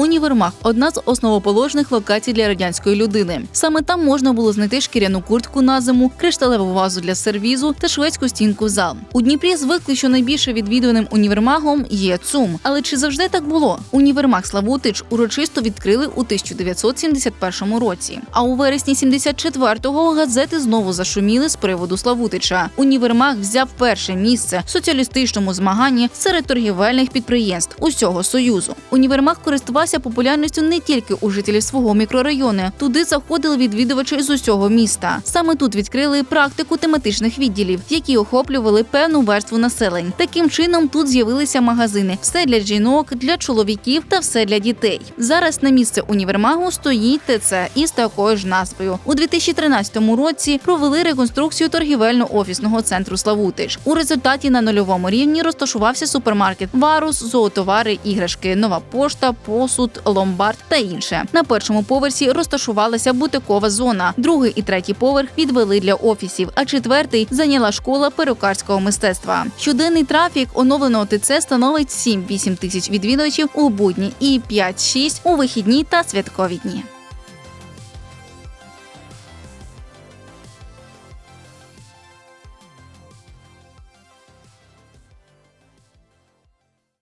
Універмаг одна з основоположних локацій для радянської людини. Саме там можна було знайти шкіряну куртку на зиму, кришталеву вазу для сервізу та шведську стінку зал. У Дніпрі звикли, що найбільше відвідуваним універмагом є ЦУМ. Але чи завжди так було? Універмаг Славутич урочисто відкрили у 1971 році. А у вересні 74-го газети знову зашуміли з приводу Славутича. Універмаг взяв перше місце в соціалістичному змаганні серед торгівельних підприємств усього союзу. Універмаг користувався популярністю не тільки у жителів свого мікрорайону. Туди заходили відвідувачі з усього міста. Саме тут відкрили практику тематичних відділів, які охоплювали певну верству населень. Таким чином тут з'явилися магазини: все для жінок, для чоловіків та все для дітей. Зараз на місце універмагу стоїть ТЦ із такою ж назвою. У 2013 році провели реконструкцію торгівельно-офісного центру Славутич. У результаті на нульовому рівні розташувався супермаркет Варус, зоотовари, іграшки, нова пошта, посуд, ломбард та інше. На першому поверсі розташувалася бутикова зона. Другий і третій поверх відвели для офісів, а четвертий зайняла школа перукарського мистецтва. Щоденний трафік оновленого ТЦ становить 7-8 тисяч відвідувачів у будні і 5-6 у вихідні та святкові дні.